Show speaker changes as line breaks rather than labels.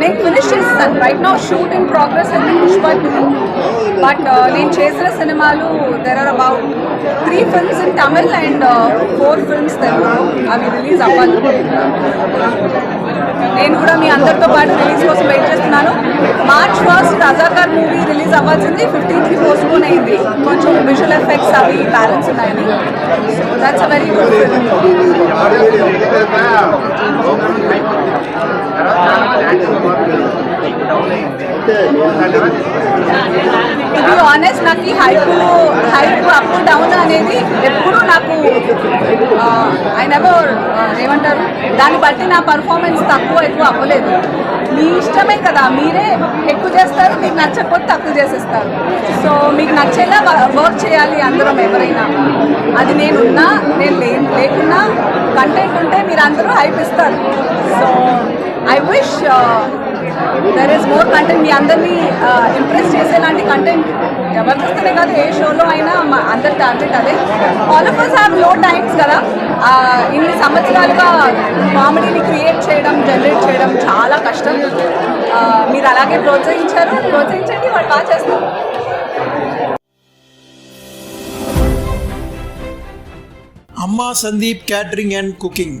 నేను ఫినిష్ చేస్తాను రైట్ నా షూట్ ఇన్ ప్రోగ్రెస్ అయితే పుష్ప టూ బట్ నేను చేసిన సినిమాలు there are about three films in Tamil and four films Telugu అవి రిలీజ్ అవ్వాలి. నేను కూడా మీ అందరితో పాటు రిలీజ్ కోసం వెయిట్ చేస్తున్నాను. March first Razakar movie release అవ్వాల్సింది. ఫిఫ్టీన్త్కి పోస్ట్పోన్ అయింది. కొంచెం విజువల్ ఎఫెక్ట్స్ అవి బ్యాలెన్స్ ఉన్నాయని. So that's a very good film to honest నాకు ఈ హైప్ హైప్ అప్ డౌన్ అనేది ఎప్పుడు నాకు ఐ నెవర్ ఏమంటారు? దాన్ని బట్టి నా పర్ఫార్మెన్స్ తక్కువ ఎక్కువ అవ్వలేదు. మీ ఇష్టమే కదా మీరే ఎక్కువ చేస్తారు మీకు నచ్చకపోతే తక్కువ చేసేస్తారు. సో మీకు నచ్చేలా వర్క్ చేయాలి అందరం ఎవరైనా. అది నేనున్నా నేను లే లేకున్నా కంటెంట్ ఉంటే మీరు అందరూ హైప్ ఇస్తారు so I wish there is more content మీ అందరినీ ఇంప్రెస్ చేసేలాంటి కంటెంట్ జబర్దస్తనే కాదు ఏ షోలో అయినా అందరి టార్గెట్ అదే. All of us have low times కదా. ఇన్ని సంవత్సరాలుగా కామెడీని క్రియేట్ చేయడం జనరేట్ చేయడం చాలా కష్టం. మీరు అలాగే ప్రోత్సహించారు. ప్రోత్సహించండి వాళ్ళు బాగా చేస్తారు.
అమ్మా సందీప్ క్యాటరింగ్ అండ్ కుకింగ్.